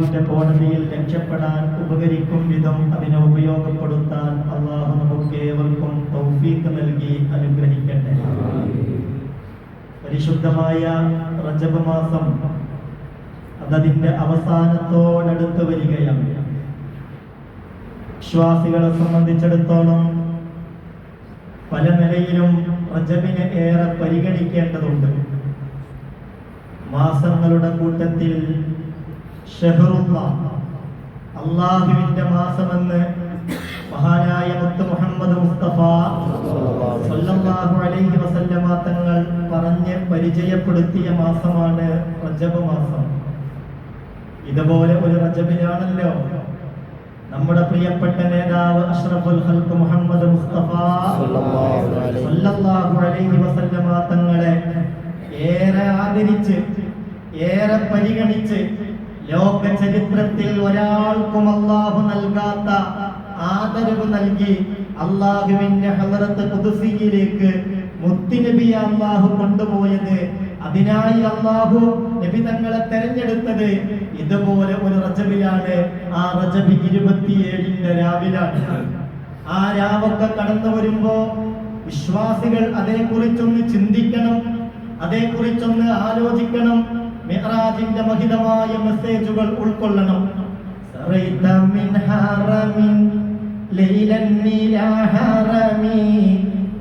അള്ളാഹുവിന്റെ കോടതിയിൽ രക്ഷപ്പെടാൻ ഉപകരിക്കും വിധം അതിനെ ഉപയോഗപ്പെടുത്താൻ അള്ളാഹു നമുക്ക് ഏവർക്കും തൗഫീഖ് നൽകി അനുഗ്രഹിക്കട്ടെ. പരിശുദ്ധമായ റജബ് മാസം അതതിന്റെ അവസാനത്തോടടുത്ത് വരികയാണ്. വിശ്വാസികളെ സംബന്ധിച്ചിടത്തോളം പല നിലയിലും റജബിനെ ഏറെ പരിഗണിക്കേണ്ടതുണ്ട്. മാസങ്ങളുടെ കൂട്ടത്തിൽ അള്ളാഹുവിന്റെ മാസമെന്ന് മഹാനായ മുത്ത് മുഹമ്മദ് മുസ്തഫ അലൈഹി വസല്ലമ തങ്ങൾ പറഞ്ഞ് പരിചയപ്പെടുത്തിയ മാസമാണ് റജബ് മാസം. ഇതുപോലെ ഒരു റജബിനാണല്ലോ. നമ്മുടെ പ്രിയപ്പെട്ട നേതാവ് അഷ്റഫുൽ ഖൽഖ് മുഹമ്മദ് മുസ്തഫ അലൈഹി വസല്ലമ തങ്ങളെ ഏറെ ആദരിച്ച് ഏറെ പരിഗണിച്ച് ലോക ചരിത്രത്തിൽ ഒരാൾക്കും അള്ളാഹു നൽകാത്ത ആദരവ് നൽകി അള്ളാഹുവിന്റെ ഹലറത്ത് കുതുസിയിലേക്ക് മുത്തിനബിയെ അള്ളാഹു കൊണ്ടുപോയത്. അതിനായി അള്ളാഹു നബി തങ്ങളെ തെരഞ്ഞെടുത്തത് ഇതുപോലെ ഒരു റജബിലാണ്. ആ റജബി ഇരുപത്തിയേഴിന്റെ രാവിലാണ്. ആ രാവൊക്കെ കടന്നു വരുമ്പോ വിശ്വാസികൾ അതേക്കുറിച്ചൊന്ന് ചിന്തിക്കണം അതേക്കുറിച്ചൊന്ന് ആലോചിക്കണം. മിറാജിന്റെ മഹിതമായ മെസ്സേജുകൾ ഉൾക്കൊള്ളണം. മിൻ ഹറമിൻ ലൈലൻ ഹറമി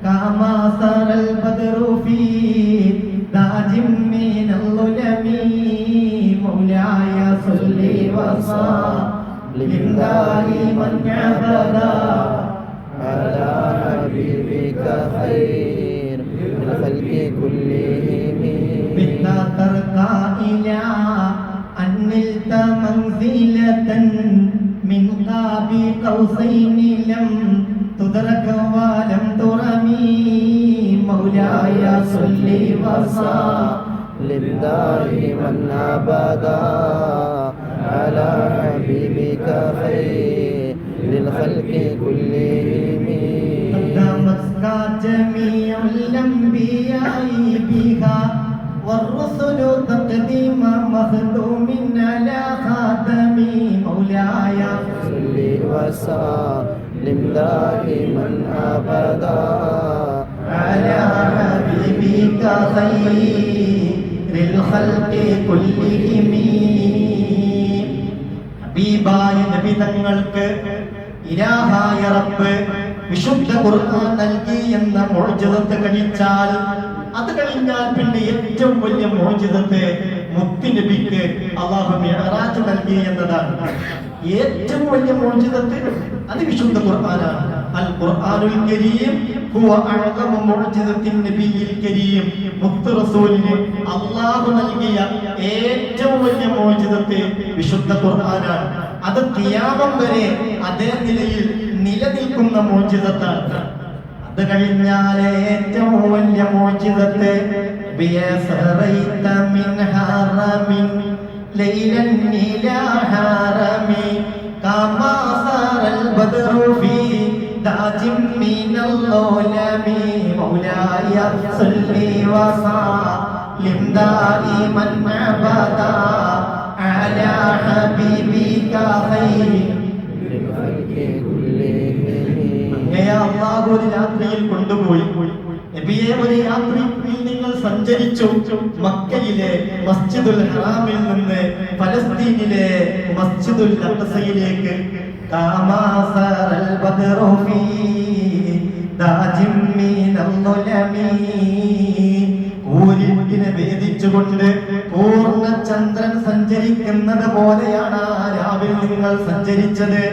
കാമാ സറൽ ബദറു ഫീ ദാജിം മിനല്ലുലമി മൗലായ സല്ലി വസല്ലി ദാരി മൻ അബദാ അലാ ഹബീബിക ഖൈർ മിൻ ഖൽഖി കുല്ലിഹിം ബില്ലാ തർകാ إلى أن نلت منزلة من قاب قوسين لم تدرك ولم ترمي مولاي صل وسلم دائما أبدا على حبيبك خير للخلق كلهم قدمتك جميع الأنبياء بها والرسل تقديم مخدوم على خاتم مولاي صل وسلم دائما أبدا على حبيبك خير الخلق كلهم ഹബീബായ നബി തങ്ങൾക്ക് ഇലാഹായ റബ്ബ് വിശുദ്ധ ഖുർആൻ നൽകി എന്ന മോചിതത്ത് കഴിച്ചാൽ അത് കഴിഞ്ഞാൽ പിന്നെ ഏറ്റവും വലിയ മോചിതത്തെ മുത്തി നബിക്ക് അള്ളാഹു മിഹറാജ് നൽകി എന്നതാണ്. ഏറ്റവും വലിയ മോചിതത്തെ അത് വിശുദ്ധ ഖുർആനാണ്. അൽ കരീം ഹുവ കരീം. മുത്ത് അല്ലാഹു ഏറ്റവും വലിയ വിശുദ്ധ ഖുർആനാണ്. അത് ഖിയാമം വരെ അതേ നിലയിൽ നിലനിൽക്കുന്ന മോചിതത്താണ്. അത് ഏറ്റവും വലിയ മോചിതത്തെ. ബിയസറൈത മിൻ ഹറമിൻ ലൈലൻ ഇലാ ഹറമി കമാ സറൽ അള്ളാഹു ഒരു രാത്രിയിൽ കൊണ്ടുപോയി. നബിയെ ഒരു രാത്രി നിങ്ങൾ സഞ്ചരിച്ചു മക്കയിലെ മസ്ജിദുൽ ഹറാമിൽ നിന്ന് ഫലസ്തീനിലെ മസ്ജിദുൽ ദാജിം മിനൽ വേദിച്ചുകൊണ്ട് പൂർണ ചന്ദ്രൻ സഞ്ചരിക്കുന്നത് പോലെയാണ് ആ രാവിൽ നിങ്ങൾ സഞ്ചരിച്ചത്.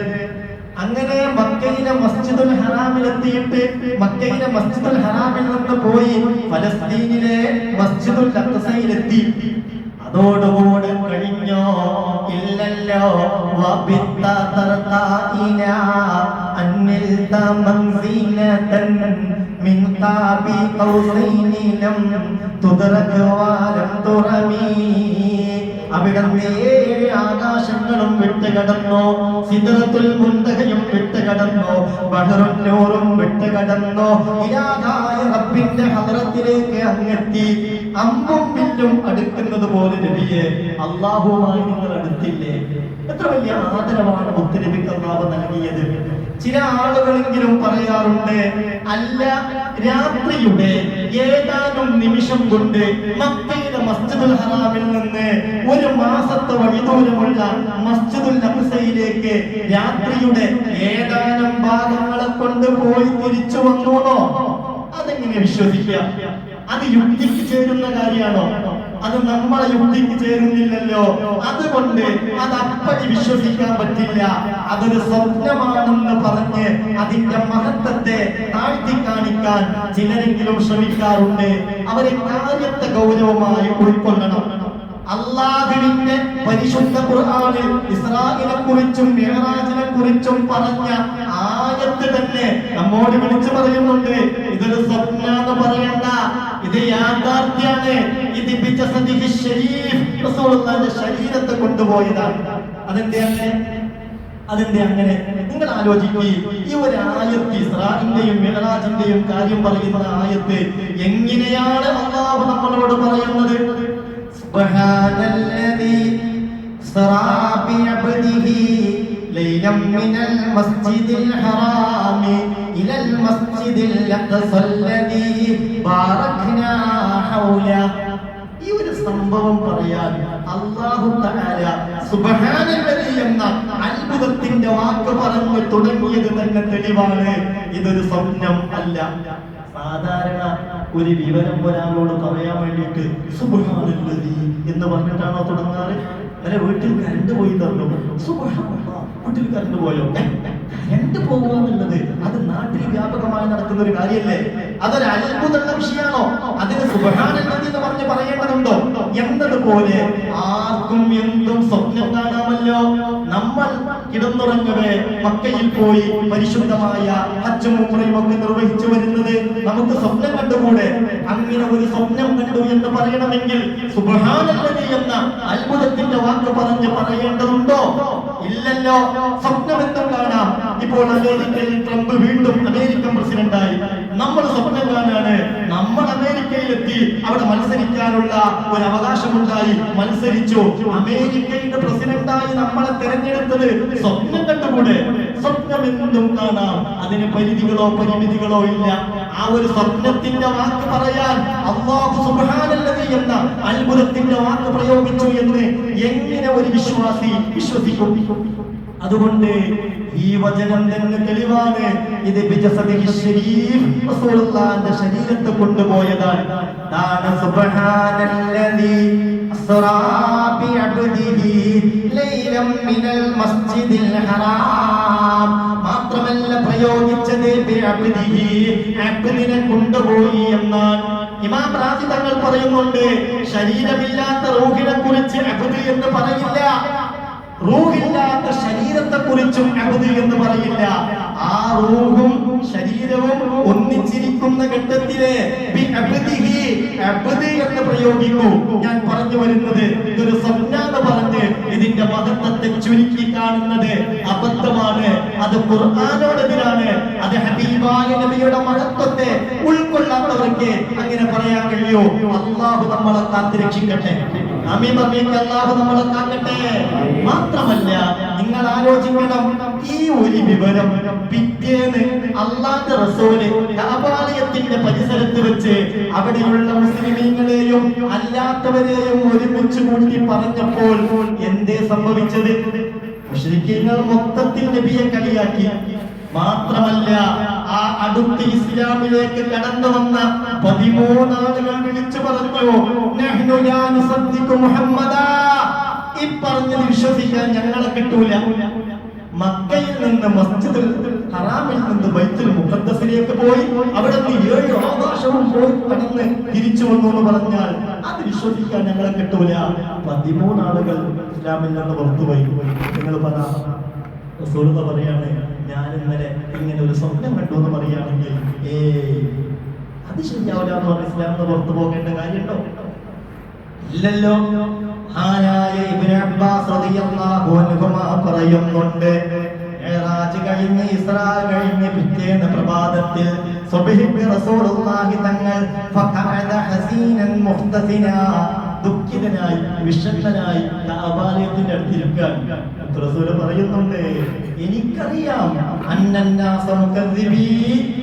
അങ്ങനെ മക്കയിലെ മസ്ജിദുൽ ഹറാമിൽ എത്തിയിട്ട് മക്കയിലെ മസ്ജിദുൽ ഹറാമിൽ നിന്ന് പോയി ഫലസ്തീനിലെ മസ്ജിദുൽ അഖ്സയിലെത്തി അതോടുകൂടെ കഴിഞ്ഞോ? ഇല്ലല്ലോ. അന്നിൽ തമൻസിലതൻ മിൻ കാബി ഖൗസൈനി ലം തുദ്റക വലം അവിടുന്ന് ഏഴ് ആകാശങ്ങളും വിട്ടുകടന്നു സിദ്റത്തുൽ മുന്തകയും വിട്ടുകടന്നു ബഹറുൻ നൂറും വിട്ടുകടന്നു ഇലാഹായ റബ്ബിന്റെ ഹദറത്തിലേക്ക് അങ്ങെത്തി അമ്പും വില്ലും അടുക്കുന്നത് പോലെ നബിയെ അള്ളാഹുമായി നിങ്ങൾ അടുത്തില്ലേ? എത്ര വലിയ ആദരവാണ് മുത്തലബിക്ക് അള്ളാഹ് നൽകിയത്. ചില ആളുകളെങ്കിലും പറയാറുണ്ട് അല്ല രാത്രിയുടെ ഏതാനും നിമിഷം കൊണ്ട് മക്കയിലെ മസ്ജിദുൽ ഹറാമിൽ നിന്ന് ഒരു മാസത്തെ വഴിദൂരമുള്ള മസ്ജിദുൽ അക്സയിലേക്ക് രാത്രിയുടെ ഏതാനും ഭാഗങ്ങളെ കൊണ്ട് പോയി തിരിച്ചു വന്നോണോ? അതെങ്ങനെ വിശ്വസിക്കാം? അത് യുക്തിക്ക് ചേരുന്ന കാര്യമാണോ? അത് നമ്മളെ യുക്തിക്ക് ചേരുന്നില്ലല്ലോ. അതുകൊണ്ട് അത് അപ്പടി വിശ്വസിക്കാൻ പറ്റില്ല. അതൊരു സ്വപ്നമാണെന്ന് പറഞ്ഞ് അതിന്റെ മഹത്വത്തെ താഴ്ത്തി കാണിക്കാൻ ചിലരെങ്കിലും ശ്രമിക്കാറുണ്ട്. അവരെ കാര്യത്തെ ഗൗരവമായി ഉൾക്കൊള്ളണം. അള്ളാഹുവിന്റെ പരിശുദ്ധ ഖുർആനിൽ ഇസ്രായേലിനെ കുറിച്ചും മിഹ്റാജിനെ കുറിച്ചും പറഞ്ഞ ആയത്ത് തന്നെ നമ്മോട് വിളിച്ചു പറയുന്നുണ്ട് ഇതൊരു സ്വപ്നാന്ന് പറയണ്ട. ഇത് യാഥാർത്ഥ്യാണ്. ഇത് ശരീരത്തെ കൊണ്ടുപോയതാണ്. അതെന്തേ അങ്ങനെ അതിന്റെ അങ്ങനെ. നിങ്ങൾ ആലോചിക്കുകയും ഈ ഒരു ആയത്ത് ഇസ്രാഹിന്റെയും മെഹറാജിന്റെയും കാര്യം പറയുന്ന ആയത്ത് എങ്ങനെയാണ് അള്ളാഹു നമ്മളോട് പറയുന്നത്? സുബ്ഹാനല്ലദീ സറാബി അബ്ദിഹി ليلا من المسجد الحرام إلى المسجد الأقصى الذي باركنا حوله ഈ ഒരു സംഭവം പറയാൻ അള്ളാഹു തആല സുബ്ഹാനല്ലദി എന്ന അത്ഭുതത്തിന്റെ വാക്ക് പറഞ്ഞു തുടങ്ങിയത് തന്നെ തെളിവാണ് ഇതൊരു സ്വപ്നം അല്ല സാധാരണ ഒരു വിവരം ഒരാളോട് പറയാൻ വേണ്ടിയിട്ട് സുബ്ഹാനല്ലദി എന്ന് പറഞ്ഞിട്ടാണോ തുടങ്ങാറ് അല്ല വീട്ടിൽ കറണ്ട് പോയി തന്നു സുബ്ഹാനല്ലാഹ് വീട്ടിൽ പോയോ? കറണ്ട് പോകുക എന്നുള്ളത് അത് നാട്ടിൽ വ്യാപകമായി നടക്കുന്ന ഒരു കാര്യമല്ലേ? അതൊരു അത്ഭുതമുള്ള വിഷയമാണോ? അതിന് സുബ്ഹാനല്ലദി എന്ന് പറഞ്ഞ് പറയേണ്ടതുണ്ടോ? എന്നതുപോലെ ആർക്കും എന്തും സ്വപ്നം കാണാമല്ലോ. നമ്മൾ കിടന്നുറങ്ങവേ മക്കയിൽ പോയി പരിശുദ്ധമായ അച്ഛൻ ഒക്കെ നിർവഹിച്ചു വരുന്നത് നമുക്ക് സ്വപ്നം കണ്ടുകൂടെ? അങ്ങനെ ഒരു സ്വപ്നം കണ്ടു എന്ന് പറയണമെങ്കിൽ സുബഹാനന്ദി എന്ന അത്ഭുതത്തിന്റെ വാക്ക് പറഞ്ഞ് പറയേണ്ടതുണ്ടോ? ഇല്ലല്ലോ. സ്വപ്നം എന്തും കാണാം. ഇപ്പോൾ അമേരിക്കയിൽ ട്രംപ് വീണ്ടും അമേരിക്കൻ പ്രസിഡന്റായി. നമ്മൾ സ്വപ്നം കാണാണ് നമ്മൾ അമേരിക്കയിലെത്തി. അവിടെ മത്സരിക്കാനുള്ള ഒരു അവകാശമുണ്ടായി. മത്സരിച്ചു. അമേരിക്കയുടെ പ്രസിഡന്റായി നമ്മളെ തെരഞ്ഞെടുത്തത് സ്വപ്നം കണ്ടുകൂടെ? സ്വപ്നം എന്തും കാണാം. അതിന് പരിധികളോ പരിമിതികളോ ഇല്ല. ആ ഒരു സ്വപ്നത്തിന്റെ വാക്ക് പറയാൻ അള്ളാഹു സുബ്ഹാനല്ലദി എന്ന അത്ഭുതത്തിന്റെ വാക്ക് പ്രയോഗിച്ചു എന്ന് എങ്ങനെ ഒരു വിശ്വാസി വിശ്വസിക്കും? അതുകൊണ്ട് ഈ വചനം തന്നെ തെളിവാണ്. ഇത് റസൂലുള്ളാഹിന്റെ ശരീരത്തെ കൊണ്ടുപോയതാണ്. ദാന സുബ്ഹാനല്ലദി അസ്റാ ബിഅബ്ദിഹി ലൈലം മിനൽ മസ്ജിദിൽ ഹറാം. മാത്രമല്ല പ്രയോഗിച്ചത് ബിഅബ്ദിഹി അബ്ദിനെ കൊണ്ടുപോയി എന്നാണ് ഇമാം റാസി തങ്ങൾ പറയുന്നുണ്ട്. ശരീരമില്ലാത്ത റൂഹിനെ കുറിച്ച് അബ്ദ് എന്ന് പറയില്ല റൂഹില്ലാത്ത ശരീരത്തെ കുറിച്ചും അബുദ് എന്ന് പറയില്ല. ആ റൂഹും ശരീരവും ഒന്നിച്ചിരിക്കുന്ന ഘട്ടത്തിലെ എന്ന് പ്രയോഗിക്കൂ. ഞാൻ പറഞ്ഞു വരുന്നത് ഇതൊരു സ്വപ്നാന്ന് പറഞ്ഞ് ഇതിന്റെ മഹത്വത്തെ ചുരുക്കി കാണുന്നത് അബദ്ധമാണ്. അത് ഖുർആാനോടെതിരാണ്. അത് ഹബീബായ നബിയുടെ മഹത്വത്തെ ഉൾക്കൊള്ളാത്തവർക്ക് അങ്ങനെ പറയാൻ കഴിയൂ. അള്ളാഹു നമ്മളെ കാത്തിരക്ഷിക്കട്ടെ. അള്ളാഹു നമ്മളെ കാക്കട്ടെ. മാത്രമല്ല നിങ്ങൾ ആലോചിക്കണം ഈ ഒരു വിവരം പിറ്റേന്ന് അള്ളാന്റെ റസൂൽ കാബാലയത്തിന്റെ പരിസരത്ത് വെച്ച് അവിടെയുള്ള മുസ്ലിമീങ്ങളെയും അല്ലാത്തവരെയും ഒരുമിച്ച് കൂട്ടി പറഞ്ഞപ്പോൾ എന്തേ സംഭവിച്ചത്? മുസ്ലിങ്ങൾ മൊത്തത്തിൽ നബിയെ കളിയാക്കി. മാത്രമല്ല ആ അടുത്ത് ഇസ്ലാമിലേക്ക് കടന്നു വന്ന പതിമൂന്നാളുകൾ വിളിച്ചു പറഞ്ഞു "നഹ്നു ലാ മുഹമ്മദാ." ഈ പറഞ്ഞത് വിശ്വസിക്കാൻ ഞങ്ങളെ കിട്ടൂല. മക്കയിൽ നിന്ന് മസ്ജിദ് ഹറാമിൽ നിന്ന് ബൈത്തിൽ മുഖദ്ദസിലേക്ക് പോയി അവിടെ നിന്ന് ഏഴ് ആകാശവും പോയി കടന്ന് തിരിച്ചു വന്നു എന്ന് പറഞ്ഞാൽ അത് വിശ്വസിക്കാൻ ഞങ്ങളെ കിട്ടൂല. പതിമൂന്നാളുകൾ ഇസ്ലാമിൽ നിന്ന് പുറത്തുപോയി. നിങ്ങൾ പറ പറയാണ് ഞാൻ ഇന്നലെ ഇങ്ങനെ ഒരു സ്വപ്നം കണ്ടു എന്ന് പറയുകയാണെങ്കിൽ ഏ അത് ശരിയാവില്ല എന്ന് പറഞ്ഞ ഇസ്ലാമിൽ നിന്ന് പുറത്തു പോകേണ്ട കാര്യമുണ്ടോ? ഇല്ലല്ലോ. മഹാനായ ഇബ്നു അൻഹുമാ പറയുന്നുണ്ട് കഴിഞ്ഞ് കഴിഞ്ഞ് പിറ്റേന്ന് പ്രഭാതത്തിൽ റസൂലുള്ളാഹി തങ്ങൾ ദുഃഖിതനായി വിഷണ്ണനായി കാബാലയത്തിന്റെ അടുത്തിരിക്കാൻ റസൂൽ പറയുന്നുണ്ട് എനിക്കറിയാം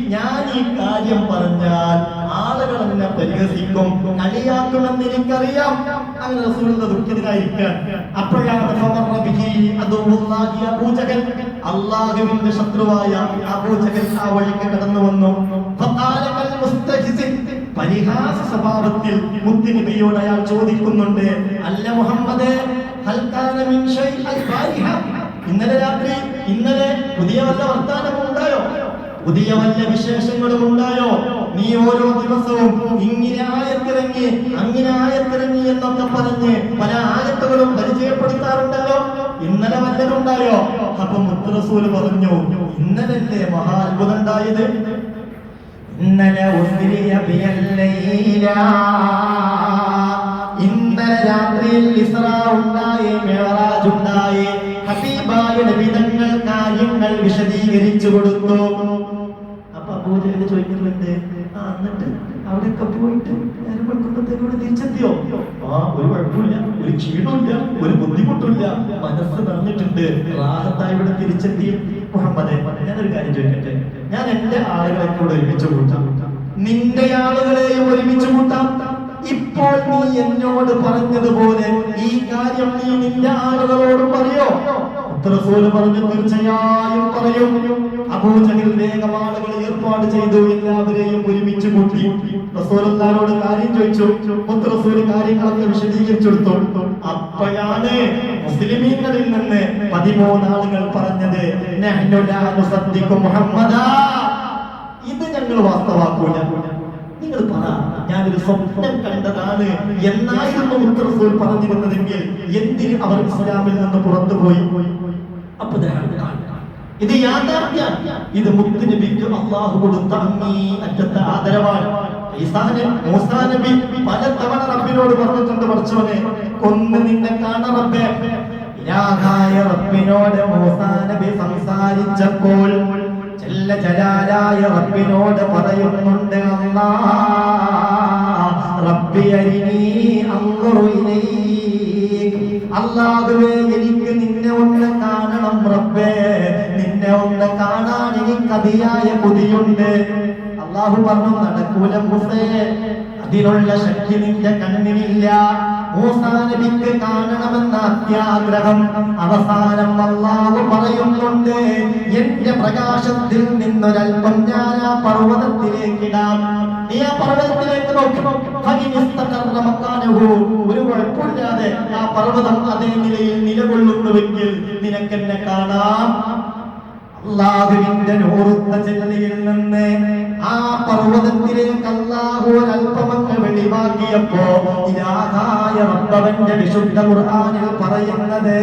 ഞാൻ ഈ കാര്യം പറഞ്ഞാൽ ആളുകൾ എന്നെ പരിഹസിക്കും കളിയാക്കുമെന്ന് എനിക്കറിയാം. അങ്ങനെ റസൂലിന്റെ ദുഃഖിതനായിരിക്കാൻ അപ്പോഴാണ് പൂജകൻ അല്ലാഹുവിന്റെ ശത്രുവായ അബൂജഹൽ ആ വഴിക്ക് കടന്നു വന്നു പരിഹാസ സ്വഭാവത്തിൽ മുത്തുനബിയോട് അയാൾ ചോദിക്കുന്നുണ്ട് അല്ല മുഹമ്മദ് ഇന്നലെ രാത്രി ഇന്നലെ പുതിയ വല്ല വർത്താനവും ഉണ്ടായോ? പുതിയ വല്ല വിശേഷങ്ങളും ഉണ്ടായോ? നീ ഓരോ ദിവസവും ഇങ്ങനെ ആയത്തിറങ്ങി അങ്ങനെ ആയത്തിറങ്ങി എന്നൊക്കെ പറഞ്ഞ് പല ആയത്തുകളും പരിചയപ്പെടുത്താറുണ്ടല്ലോ? ഇന്നലെ വല്ലതുണ്ടായോ അപ്പൊ മുത്തറസൂൽ പറഞ്ഞു ഇന്നലല്ലേ മഹാത്ഭുതം ഉണ്ടായത്? ഇന്നലെ ഉസ്രിയ ഇന്നലെ രാത്രിയിൽ ഇസ്ര ഉണ്ടായി മിഅ്റാജ് ഉണ്ടായി. ഹബീബായുടെ നബി തങ്ങൾ കാര്യങ്ങൾ വിശദീകരിച്ചു കൊടുത്തു. അപ്പൊ അബൂജഹൽ ചോദിക്കുന്നുണ്ട് ആ എന്നിട്ട് അവിടെയൊക്കെ പോയിട്ട് നേരം വെളുക്കുമ്പോഴത്തേക്കൂടെ തിരിച്ചെത്തിയോ? ആ ഒരു കുഴപ്പമില്ല ഒരു ക്ഷീണമില്ല ഒരു ബുദ്ധിമുട്ടില്ല മനസ്സ് നിറഞ്ഞിട്ടുണ്ട് റാഹത്തായി ഇവിടെ തിരിച്ചെത്തി. മുഹമ്മദ് ഞാനൊരു കാര്യം ചോദിക്കട്ടെ? ഞാൻ എന്റെ ആളുകളെ കൂടെ ഒരുമിച്ച് കൂട്ടാം. നിന്റെ ആളുകളെയും ഒരുമിച്ച് കൂട്ടാം. ഇപ്പോൾ നീ എന്നോട് പറഞ്ഞതുപോലെ ഈ കാര്യം നീ നിന്റെ ആളുകളോട് പറയോ? റസൂൽ പറഞ്ഞു തീർച്ചയായും പറയും. അബൂജഹൽ വേഗം ആളുകളെ ഏർപ്പാട് ചെയ്തു. എല്ലാവരെയും ഒരുമിച്ച് കൂട്ടി. റസൂലുള്ളാഹിനോട് കാര്യം ചോദിച്ചു. മുത്ത് റസൂൽ കാര്യങ്ങളൊക്കെ വിശദീകരിച്ചു കൊടുത്തു അപ്പോഴാണ് മുസ്ലിമീങ്ങളിൽ നിന്ന് പതിമൂന്ന് ആളുകൾ പറഞ്ഞത് മുഹമ്മദാ. ഇത് ഞങ്ങൾ വാസ്തവാക്കൂല. നിങ്ങൾ പറ ഞാനൊരു സ്വപ്നം കണ്ടതാണ് എന്നായിരുന്നു മുത്തറസൂൽ പറഞ്ഞിരുന്നതെങ്കിൽ എന്തിന് അവർ ഇസ്ലാമിൽ നിന്ന് പുറത്തു പോയി അപ്പൊ ഇത് യാഥാർത്ഥ്യ. ഇത് മുത്ത് നബിക്ക് അള്ളാഹു കൊടുത്ത അറ്റത്തെ ആദരവാണ്. മൂസാ നബി പല തവണ റബ്ബിനോട് പറഞ്ഞിട്ടുണ്ട് പഠിച്ചവനെ കൊന്ന് നിന്നെ കാണ റബ്ബേ. ഇലാഹായ റബ്ബിനോട് മൂസാ നബി സംസാരിച്ചപ്പോൾ ചെല്ല ജലാലായ റബ്ബിനോട് പറയുന്നുണ്ട് അല്ലാ റബ്ബി അരിനീ അല്ലാഹുവേ എനിക്ക് റബ്ബേ നിന്നെ ഒന്ന് കാണാൻ എനിക്ക് അതിയായ കൊതിയുണ്ട് അള്ളാഹു പറഞ്ഞു നടക്കൂല മുസേ അതിനുള്ള ശക്തി നിന്റെ കണ്ണിനില്ല. നബിക്ക് അത്യാഗ്രഹം അവസാനം അള്ളാഹു പറയുന്നുണ്ട് എന്റെ പ്രകാശത്തിൽ നിന്നൊരൽപ്പം ഞാൻ ആ പർവതത്തിലേക്ക് ഇടാം നീ ആ പർവതത്തിലേക്ക് നോക്കണം ഒരു കുഴപ്പമില്ലാതെ ആ പർവതം അതേ നിലയിൽ നിലകൊള്ളുന്നുവെങ്കിൽ നിനക്കെന്നെ കാണാം. അള്ളാഹുവിന്റെ നൂറുത്ത ചെല്ലയിൽ നിന്ന് ആ പർവതത്തിലേക്ക് അള്ളാഹു ഒരൽപ്പമങ്ങ് വെളിവാക്കിയപ്പോ ഇലാഹായ റബ്ബവന്റെ വിശുദ്ധ ഖുർആനിൽ പറയുന്നത്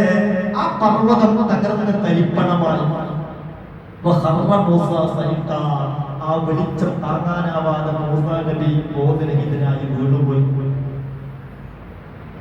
ആ പർവതം തകർന്ന് തരിപ്പണമായി. ആ വെളിച്ചം താങ്ങാനാവാതെ മൂസാ നബി ബോധരഹിതനായി വീണുപോയി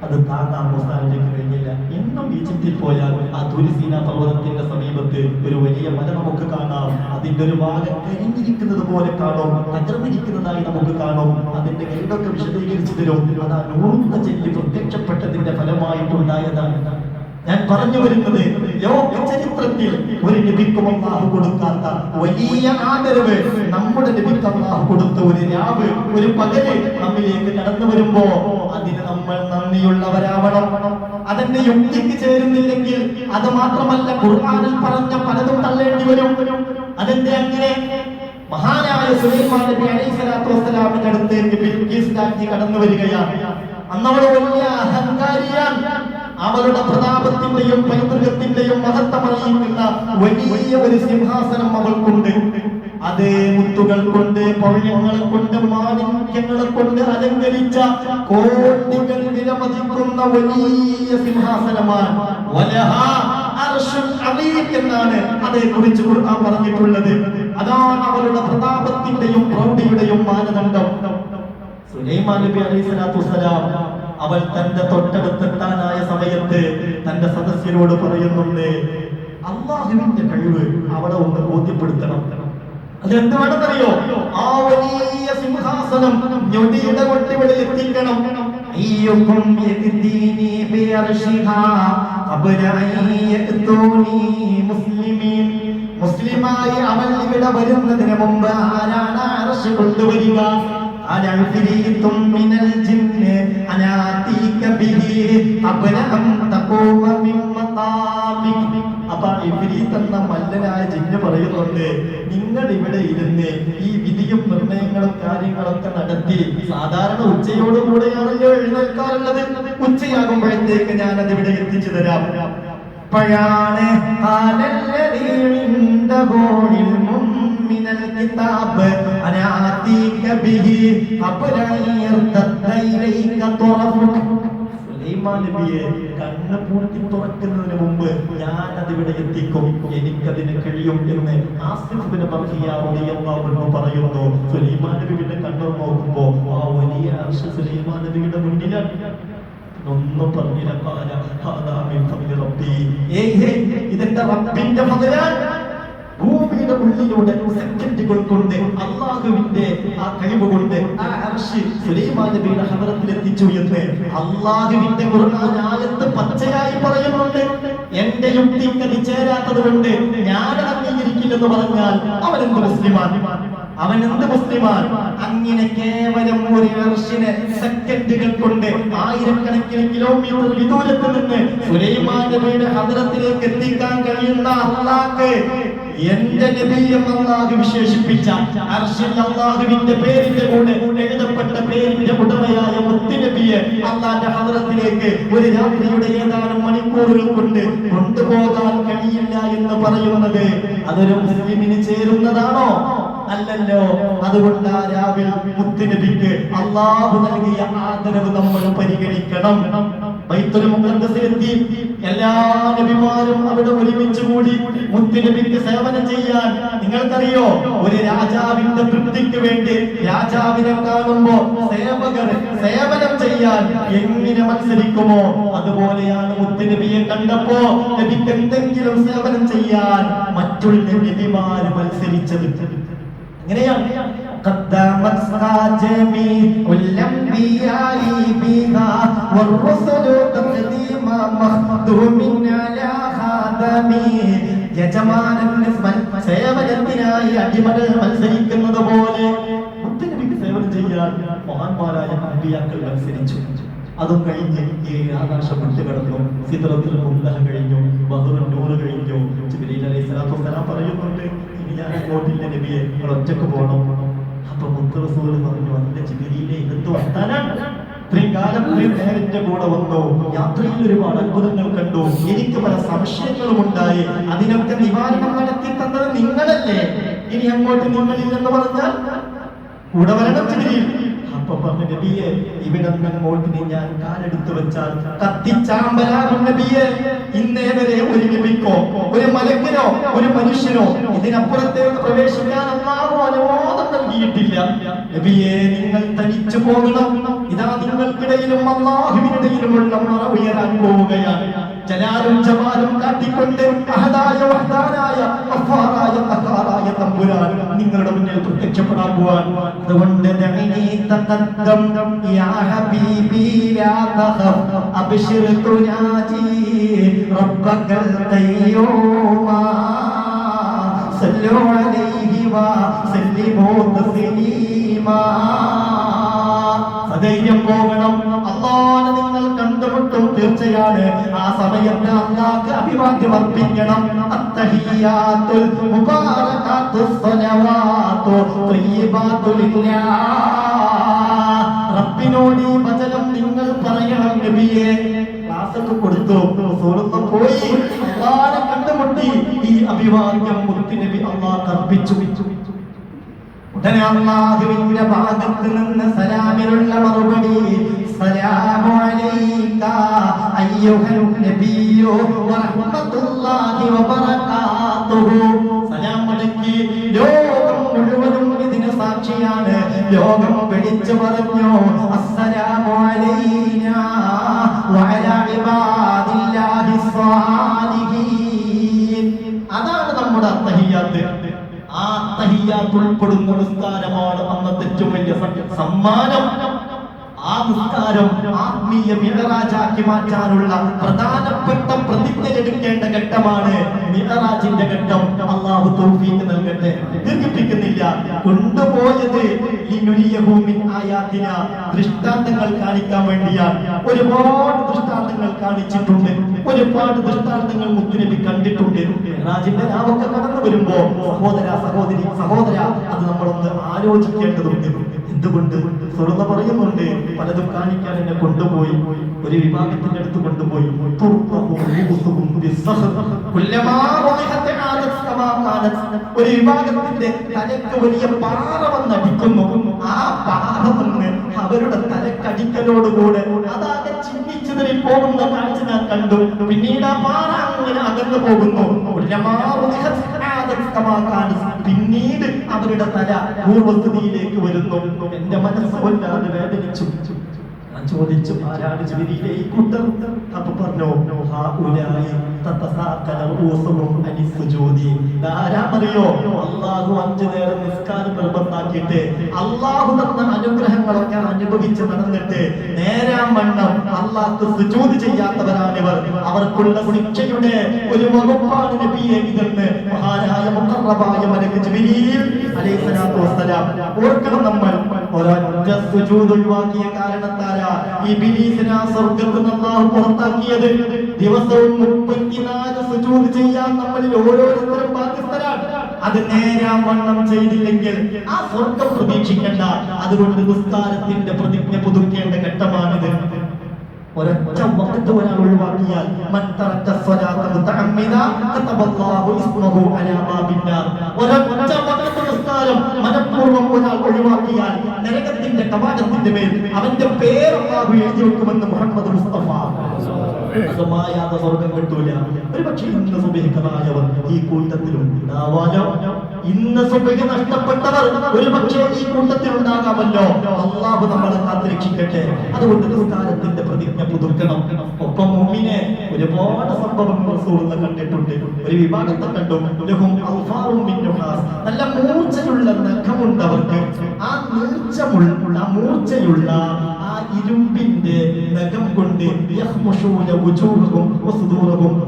അത് താങ്ങാൻ മുസാലിലേക്ക് കഴിഞ്ഞില്ല. എന്നും ഈജിപ്തിൽ പോയാൽ ആ തുരിസീന പർവതത്തിന്റെ സമീപത്ത് ഒരു വലിയ മല നമുക്ക് കാണാം. അതിന്റെ ഒരു ഭാഗം കരിഞ്ഞിരിക്കുന്നത് പോലെ കാണും. തകർന്നിരിക്കുന്നതായി നമുക്ക് കാണും. അതിന്റെ ഗൈഡൊക്കെ വിശദീകരിച്ചു തരും. അത് ആ നൂറുന്ന ചെല്ലി പ്രത്യക്ഷപ്പെട്ടതിന്റെ ഫലമായിട്ടുണ്ടായതാണ്. ഞാൻ പറഞ്ഞു വരുന്നത് ലോക ചരിത്രത്തിൽ ഒരു നബിക്കും അള്ളാഹു കൊടുക്കാത്ത വലിയ ആദരവ് നമ്മുടെ നബിക്ക് അള്ളാഹു കൊടുത്ത ഒരു രാവ് ഒരു പകൽ നമ്മിലേക്ക് നടന്നു വരുമ്പോ അതിന് നമ്മൾ നന്ദിയുള്ളവരാവണം. അതെന്റെ യുക്തിക്ക് ചേരുന്നില്ലെങ്കിൽ അത് മാത്രമല്ല ഖുർആനിൽ പറഞ്ഞ പലതും തള്ളേണ്ടി വരും. അതെന്റെ അങ്ങനെ മഹാനായ സുലൈമാൻ നബി അലൈഹി വസ്സലാമിന്റെ അടുത്തേക്ക് ബിൽഖീസ് രാജ്ഞി കടന്നു വരികയാണ്. അന്നവൾ വലിയ അഹങ്കാരിയാണ്. അവളുടെ പ്രതാപത്തിന്റെയും പൈതൃകത്തിന്റെയും മഹത്വം അറിയിക്കുന്ന വലിയ ഒരു സിംഹാസനം അവൾക്കുണ്ട്. അതേ മുത്തുകൾ കൊണ്ട് പൗര്യങ്ങൾ കൊണ്ട് മാണിക്യങ്ങൾ കൊണ്ട് അലങ്കരിച്ച കോടികൾ വിലമതിക്കുന്ന വലിയ സിംഹാസനമാണ്. എന്നാണ് അതേക്കുറിച്ച് ഖുർആൻ പറഞ്ഞിട്ടുള്ളത്. അതാണ് അവരുടെ പ്രതാപത്തിന്റെയും പ്രൗഢിയുടെയും മാനദണ്ഡം. സുലൈമാൻ നബി അലൈഹി സ്വലാത്തു അവൾ തന്റെ തൊട്ടടുത്തെത്താനായ സമയത്ത് തന്റെ സദസ്യനോട് പറയുന്നുണ്ട് അള്ളാഹുവിന്റെ കഴിവ് അവിടെ ഒന്ന് ബോധ്യപ്പെടുത്തണം. അതെന്താണെന്നറിയോ ആ വലിയ സിംഹാസനം ഞൊടിയുടെ കൊണ്ട് ഇവിടെ എത്തിക്കണം. അയ്യുക്കും യഗ്ദീനി ബിഅർശിഹാ ഖബ്ല അൻ യഅ്തൂനി മുസ്ലിമീൻ. മുസ്ലിമായി അവൾ ഇവിടെ വരുന്നതിന് മുമ്പ് ആരാണ് അറശ് കൊണ്ടുവരിക? قال عفريت من الجن أنا آتيك به قبل أن تقوم من مقامك അപ്പൊ ഇഫ്രീത്ത് എന്ന മല്ലനായ ജിന്ന് പറയുന്നുണ്ട് നിങ്ങൾ ഇവിടെ ഇരുന്ന് ഈ വിധിയും നിർണയങ്ങളും കാര്യങ്ങളൊക്കെ നടത്തി സാധാരണ ഉച്ചയോടുകൂടെയാണല്ലോ എഴുന്നേൽക്കാറുള്ളത് ഉച്ചയാകുമ്പോഴത്തേക്ക് ഞാൻ അത് ഇവിടെ എത്തിച്ചു തരാം അപ്പോഴാണ് കണ്ണ് പൂട്ടി തുറക്കുന്നതിന് മുമ്പ് ഞാൻ അതിവിടെ എത്തിക്കും. എനിക്കതിന് കഴിയും എന്ന് ആസിഫ് ബിൻ ബർഹിയ പറയുന്നു. സുലൈമാൻ നബിയുടെ കണ്ണു നോക്കുമ്പോ ആ വലിയ സുലൈമാൻ നബിയുടെ മുന്നിലാണ്. ഒന്നും ഇതെന്റെ റബ്ബിന്റെ ഫضലാണ് ഭൂമിയുടെ ഉള്ളിലൂടെ സെക്കൻഡുകൾ കൊണ്ട് അള്ളാഹുവിന്റെ ആ കഴിവ് കൊണ്ട് ആ അർശ് സുലൈമാൻ നബിയുടെ ഹദറത്തിൽ എത്തിച്ചു എന്ന് അള്ളാഹുവിന്റെ ഖുർആൻ പച്ചയായി പറയുന്നുണ്ട്. എന്റെ യുക്തിക്ക് ചേരാത്തത് കൊണ്ട് ഞാൻ അംഗീകരിക്കില്ലെന്ന് പറഞ്ഞാൽ അവൻ മുസ്ലിമാണ്? അവൻ എന്ത് മുസ്ലിമാൻ അങ്ങനെ കേവലം ഒരു അർഷിന് സെക്കൻഡുകൾ കൊണ്ട് ആയിരക്കണക്കിന് കിലോമീറ്റർ വിദൂരത്ത് നിന്ന് സുലൈമാൻ നബിയുടെ ഹദരത്തിലേക്ക് എത്തിക്കാൻ കഴിയുന്ന അള്ളാഹ് എന്റെ നബിയും അള്ളാഹു വിശേഷിപ്പിച്ച അർഷിൽ അള്ളാഹുവിന്റെ പേരിന്റെ കൂടെ എഴുതപ്പെട്ട പേരിന്റെ ഉടമയായ മുത്തുനബിയെ അള്ളാന്റെ ഹദരത്തിലേക്ക് ഒരു രാത്രിയുടെ ഏതാനും മണിക്കൂറുകൾ കൊണ്ട് കൊണ്ടുപോകാൻ കഴിയില്ല എന്ന് പറയുന്നത് അതൊരു മുസ്ലിമിന് ചേരുന്നതാണോ? അല്ലല്ലോ. അതുകൊണ്ട് ആ രാവിൽ മുത്തുനബിക്ക് അള്ളാഹു നൽകിയ ആദരവ് നമ്മൾ പരിഗണിക്കണം. ബൈത്തുൽ മുഖദ്ദസിലെത്തി. എല്ലാ നബിമാരും അവിടെ ഒരുമിച്ച് കൂടി മുത്തുനബിക്ക് സേവനം ചെയ്യാൻ. നിങ്ങൾക്കറിയോ? ഒരു രാജാവിന്റെ തൃപ്തിക്ക് വേണ്ടി രാജാവിനെ കാണുമ്പോ സേവകർ സേവനം ചെയ്യാൻ എങ്ങനെ മത്സരിക്കുമോ? അതുപോലെയാണ് മുത്തുനബിയെ കണ്ടപ്പോ നബിക്ക് എന്തെങ്കിലും സേവനം ചെയ്യാൻ മറ്റുള്ള നബിമാര് മത്സരിച്ചത്. എങ്ങനെയാണ് قدمت جميع الأنبياء بها والرسل تقديم مخدوم على خاتمه യജമാനന് സ്മ- സേവനത്തിനായി അടിമകൾ മത്സരിക്കുന്നത് പോലെ മുത്തനബിക്ക് സേവനം ചെയ്യാൻ മഹാന്മാരായ അമ്പിയാക്കൾ മത്സരിച്ചു അതും കഴിഞ്ഞ് ഈ ആകാശം വിട്ടു കിടന്നു. സിദ്രത്തിൽ മുന്തഹ കഴിഞ്ഞു ബഹുറുൻ നൂറ് കഴിഞ്ഞു. പറയുന്നുണ്ട് ഇനി ഞാൻ അങ്ങോട്ടില്ല നബിയെ ഒറ്റയ്ക്ക് പോകണം അപ്പൊ മുത്തറസൂര് പറഞ്ഞു അതിന്റെ ജിബ്രീലെ ഇതെന്ത് വർത്താനാണ് കൂടെ വന്നു. യാത്രയിൽ ഒരുപാട് അത്ഭുതങ്ങൾ കണ്ടു. എനിക്ക് പല സംശയങ്ങളും ഉണ്ടായി. അതിനൊക്കെ നിവാരണം നടത്തി തന്നത് നിങ്ങളല്ലേ? ഇനി അങ്ങോട്ട് നിങ്ങളില്ലെന്ന് പറഞ്ഞാൽ കൂടെ വരണം ജിബ്രീൽ. അപ്പൊ പറഞ്ഞു നബിയെ ഇവിടെ അങ്ങോട്ട് ഞാൻ കാലെടുത്തു വെച്ചാൽ കത്തിച്ചാമ്പലാകും നബിയെ. ഇന്നേ വരെ ഒരു നബിക്കോ ഒരു മലക്കിനോ ഒരു മനുഷ്യനോ ഇതിനപ്പുറത്തേക്ക് പ്രവേശിക്കാൻ അള്ളാഹു അനുവാദം നൽകിയിട്ടില്ല നബിയെ നിങ്ങൾ തനിച്ചു പോകണം. ഇതാ നിങ്ങൾക്കിടയിലും അള്ളാഹുവിനിടയിലുമുള്ള മറ ഉയരാൻ പോവുകയാണ്. ജലാലും ജമാലും കാട്ടിക്കൊണ്ട് അഹദായ വഹദാനായ അഫാറായ തഹാറായ തമ്പുരാൻ നിങ്ങളുടെ മുന്നിൽ പ്രത്യക്ഷപ്പെടാൻ പോവാൻ. അതുകൊണ്ട് ദഅനി തഖദ്ദം യാ ഹബീബി ലാ തഖഫ് അബ്ശിർ തുനാജി റബ്ബകൽ ഖയ്യൂമാ സല്ലു തസ്ലീമാ സധൈര്യം പോകണം. അള്ളാനെ നിങ്ങൾ കണ്ടുമുട്ടും തീർച്ചയാണ്. ആ സമയത്ത് അള്ളാഹ്ക്ക് അഭിവാദ്യം അർപ്പിക്കണം. അത്തഹിയാത്തുൽ മുബാറകാത്തുസ് സലവാത്തു ത്വയ്യിബാത്തു ലില്ലാഹ് റബ്ബിനോട് ഈ വചനം നിങ്ങൾ പറയണം നബിയെ. ക്ലാസ്സൊക്കെ കൊടുത്തു. റസൂലുള്ള പോയി. എല്ലാരും കണ്ടുമുട്ടി. ഈ അഭിവാദ്യം മുത്തുനബി അള്ളാഹ് അർപ്പിച്ചു. ഉടനെ അള്ളാഹുവിന്റെ ഭാഗത്ത് നിന്ന് സലാമിനുള്ള മറുപടി അലൈക വബറകാതുഹു. ലോകം മുഴുവനും സാക്ഷിയാണ്. ലോകം വിളിച്ചു പറഞ്ഞു അസ്സലാമു അലൈനാ വഅലാ ഇബാദില്ലാഹി സ്വാലിഹീൻ. അതാണ് നമ്മുടെ അത്തഹിയാത്ത്. ആ അത്തഹിയാത്ത് ഉൾപ്പെടുന്ന നിസ്കാരമാണ് അന്നത്തെ ഏറ്റവും വലിയ സമ്മാനം. ആ നിസ്കാരം ആത്മീയ മിനറാജാക്കി മാറ്റാനുള്ള പ്രധാനപ്പെട്ട പ്രതിജ്ഞ എടുക്കേണ്ട ഘട്ടമാണ് മിനറാജിന്റെ ഘട്ടം. അള്ളാഹു തൗഫീഖ് നൽകട്ടെ. ദീർഘിപ്പിക്കുന്നില്ല. കൊണ്ടുപോയത് ദൃഷ്ടാന്തങ്ങൾ കാണിക്കാൻ വേണ്ടിയാണ്. ഒരുപാട് ദൃഷ്ടാന്തങ്ങൾ കാണിച്ചിട്ടുണ്ട്. ഒരുപാട് ദൃഷ്ടാന്തങ്ങൾ മുത്തുനബി കണ്ടിട്ടുണ്ട്. രാജിന്റെ രാവൊക്കെ കടന്നു വരുമ്പോ സഹോദര സഹോദരി സഹോദര അത് നമ്മളൊന്ന് ആലോചിക്കേണ്ടതുണ്ട്. എന്തുകൊണ്ട് തുറന്നു പറയുന്നുണ്ട്? പലതും കാണിക്കാൻ എന്നെ കൊണ്ടുപോയി. ഒരു വിഭാഗത്തിന്റെ അടുത്ത് കൊണ്ടുപോയി. ഒരു വിഭാഗത്തിന്റെ തലക്ക് വലിയ പാറ വന്നടിക്കുന്നു. ആ പാറ വന്ന് അവരുടെ തലക്കടിക്കലോടുകൂടെ അതാകെ ചിന്നിച്ചിതറി പോകുന്ന കാഴ്ച ഞാൻ കണ്ടു. പിന്നീട് ആ പാറ അങ്ങനെ അകന്നു പോകുന്നു. പിന്നീട് അവരുടെ തല പൂർവസ്ഥിതിയിലേക്ക് വരുന്നു. എന്റെ മനസ്സ് വല്ലാതെ വേദനിച്ചു. ചോദിച്ചു ആരാണ് ഈ കൂട്ടം? അപ്പൊ പറഞ്ഞു അനുഗ്രഹങ്ങളൊക്കെ അനുഭവിച്ച് നടന്നിട്ട് നേരാം സുജൂദ് ചെയ്യാത്തവരാണിവർ. അവർക്കുള്ള ശിക്ഷയുടെ ഒരു വകുപ്പാണ് നബിയെ ഇതെന്ന് മഹാനായ വസ്സലാം ഓർക്കണം നമ്മൾ. ഒരൊറ്റ സുജൂദ് ഒഴിവാക്കിയ കാരണത്താലാ ഇബ്ലീസിനെ സ്വർഗത്തിൽ അല്ലാഹു പുറത്താക്കിയത്. ദിവസവും മുപ്പത്തിനാല് സുജൂദ് ചെയ്യാൻ നമ്മളിൽ ഓരോരുത്തരും ബാധ്യസ്ഥരാണ്. അത് നേരാം വണ്ണം ചെയ്തില്ലെങ്കിൽ ആ സ്വർഗം പ്രതീക്ഷിക്കേണ്ട. അതുകൊണ്ട് നിസ്കാരത്തിന്റെ പ്രതിജ്ഞ പുതുക്കേണ്ട ഘട്ടമാണിത് ഒരൊറ്റ വഖത്ത് ഒഴിവാക്കിയാൽ മൻ തറക്ക സ്വലാത്ത മുതഅമ്മിദ ഇസ്മഹു അലാ ബാബിന്നാർ ഒരൊറ്റ വഖത്ത് നിസ്കാരം മനഃപൂർവം ഒരാൾ ഒഴിവാക്കിയാൽ നരകത്തിന്റെ കവാടത്തിന്റെ മേൽ അവന്റെ പേര് അല്ലാഹു എഴുതി വെക്കുമെന്ന് മുഹമ്മദ് മുസ്തഫ സ്വർഗം കിട്ടൂല ഒരു പക്ഷേ ഇന്ന് സുബഹിക്കനായവർ ഈ കൂട്ടത്തിലും ഇന്ന് സുബഹി നഷ്ടപ്പെട്ടവർ ഒരു പക്ഷേ ഈ കൂട്ടത്തിൽ ഉണ്ടാകാമല്ലോ അള്ളാഹു നമ്മളെ കാത്തിരക്ഷിക്കട്ടെ. അതുകൊണ്ട് നിസ്കാരത്തിന്റെ പ്രതിജ്ഞ പുതുക്കണം. ഒപ്പം മോമിനെ ഒരുപാട് സംഭവങ്ങൾ സൂറുന്ന കണ്ടിട്ടുണ്ട്. ഒരു വിഭാഗത്തെ കണ്ടു. നല്ല മൂർച്ചയുള്ള നഖമുണ്ടവർക്ക്. ആ മൂർച്ചമുള്ള മൂർച്ചയുള്ള ഇരുമ്പിന്റെ നഖം കൊണ്ട്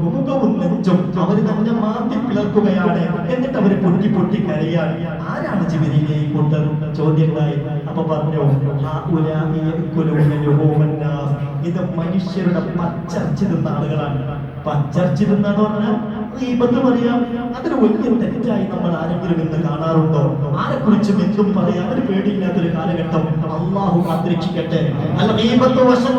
മുഖവും നെഞ്ചും അവർ തന്നെ മാറ്റി പിളർക്കുകയാണ്. എന്നിട്ട് അവർ പൊട്ടി പൊട്ടി കരയാണ്. ആരാണ് ജിബിരിയിലെ കൂട്ടർ ചോദ്യങ്ങളായി? അപ്പൊ പറഞ്ഞു "ഹാ ഉലാഇ യഅ്കുലൂന ലുഹൂമൻ ഇത് മനുഷ്യരുടെ പച്ചർച്ചി തിന്ന ആളുകളാണ്. പച്ചർച്ചി തിന്നെന്ന് പറഞ്ഞാൽ ഗീബത്ത് അറിയാം അതൊരു വലിയ തെറ്റായി നമ്മൾ ആരെങ്കിലും ഇന്ന് കാണാറുണ്ടോ ആരെ കുറിച്ചും എന്തും പറയാൻ ഒരു പേടിയില്ലാത്തൊരു കാലഘട്ടം അള്ളാഹു കാത്തിരക്ഷിക്കട്ടെ അല്ല ഗീബത്ത് വശത്തു.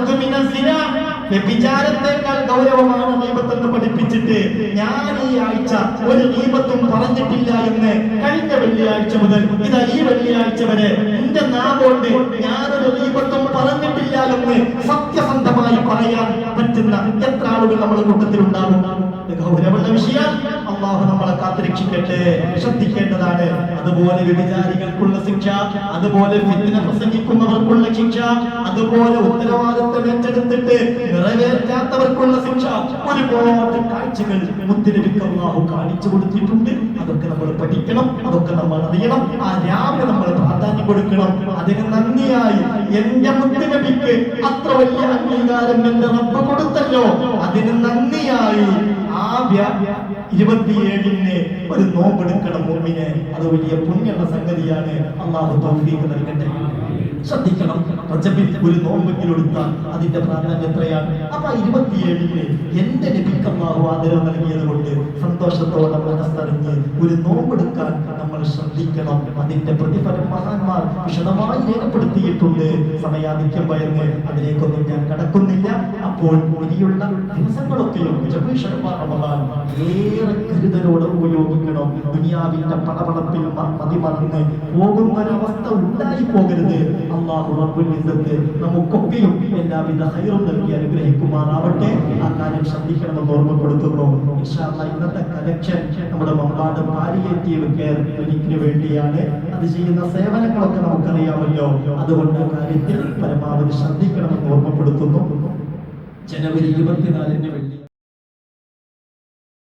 വ്യഭിചാരത്തെക്കാൾ ഗൗരവമാണ് ഗീബത്തെന്ന് പഠിപ്പിച്ചിട്ട് ഞാൻ ഈ ആഴ്ച ഒരു ഗീബത്തും പറഞ്ഞിട്ടില്ല എന്ന് കഴിഞ്ഞ വെള്ളിയാഴ്ച മുതൽ ഇതാ ഈ വെള്ളിയാഴ്ച വരെ എന്റെ നാവുകൊണ്ട് ഞാനൊരു ഗീബത്തും പറഞ്ഞിട്ടില്ല എന്ന് സത്യസന്ധമായി പറയാൻ പറ്റുന്ന എത്ര ആളുകൾ നമ്മുടെ കൂട്ടത്തിലുണ്ടാകും ഇത് ഗൗരവമുള്ള വിഷയം അള്ളാഹു നമ്മളെ കാത്തിരക്ഷിക്കട്ടെ ശ്രദ്ധിക്കേണ്ടതാണ്. അതുപോലെ വ്യഭിചാരികൾക്കുള്ള ശിക്ഷ അതുപോലെ ഫിത്തിന പ്രസംഗിക്കുന്നവർക്കുള്ള ശിക്ഷ അതുപോലെ ഉത്തരവാദിത്തം ഏറ്റെടുത്തിട്ട് നിറവേറ്റാത്തവർക്കുള്ള ശിക്ഷ. ഒരുപാട് കാഴ്ചകൾ മുത്തിനബിക്ക് അള്ളാഹു കാണിച്ചു കൊടുത്തിട്ടുണ്ട്. അതൊക്കെ നമ്മൾ പഠിക്കണം അതൊക്കെ നമ്മൾ അറിയണം. ആ രാവിലെ നമ്മൾ പ്രാധാന്യം കൊടുക്കണം. അതിന് നന്ദിയായി എന്റെ മുത്തിനബിക്ക് അത്ര വലിയ അംഗീകാരം എന്റെ റബ്ബ് കൊടുത്തല്ലോ. അതിന് നന്ദിയായി ആ വ്യ- ഇരുപത്തിയേഴിന് ഒരു നോമ്പെടുക്കണം മുമ്പിന് അത് വലിയ പുണ്യമുള്ള സംഗതിയാണ്. അള്ളാഹു തൗഫീഖ് നൽകട്ടെ. ശ്രദ്ധിക്കണം. റജബിൽ ഒരു നോമ്പെങ്കിലും എടുത്താൽ അതിന്റെ പ്രാധാന്യം എത്രയാണ്? അപ്പൊ ഇരുപത്തിയേഴിന് എന്റെ ലഭിക്കമാവ് ആദരവ് നൽകിയത് കൊണ്ട് സന്തോഷത്തോടെ മനസ്സറിഞ്ഞ് ഒരു നോമ്പെടുക്കാൻ നമ്മൾ ശ്രദ്ധിക്കണം. അതിന്റെ പ്രതിഫലം മഹാന്മാർ വിശദമായി രേഖപ്പെടുത്തിയിട്ടുണ്ട്. സമയാധിക്യം പയർന്ന് അതിലേക്കൊന്നും ഞാൻ കടക്കുന്നില്ല. അപ്പോൾ ഇനിയുള്ള ദിവസങ്ങളൊക്കെയും ഏറെ കരുതലോടെ ഉപയോഗിക്കണം. ദുനിയാവിന്റെ പടപടപ്പിൽ മതിമറന്ന് പോകുന്ന ഒരവസ്ഥ ഉണ്ടായി പോകരുത് അള്ളാഹു റബ്ബുൽ ഇസ്സത്ത് നമുക്കൊക്കെയും എല്ലാവിധ ഹൈറും നൽകി അനുഗ്രഹിക്കുമാറാവട്ടെ. ആ കാര്യം ശ്രദ്ധിക്കണമെന്ന് ഓർമ്മപ്പെടുത്തുന്നു. ഇന്നത്തെ കലക്ഷൻ നമ്മുടെ മമ്പാട് പാലിയേറ്റീവ് കെയർ ക്ലിനിക്കിന് വേണ്ടിയാണ്. അത് ചെയ്യുന്ന സേവനങ്ങളൊക്കെ നമുക്കറിയാമല്ലോ. അതുകൊണ്ട് കാര്യത്തിൽ പരമാവധി ശ്രദ്ധിക്കണമെന്ന് ഓർമ്മപ്പെടുത്തുന്നു. ജനുവരി ഇരുപത്തിനാലിന് വെള്ളി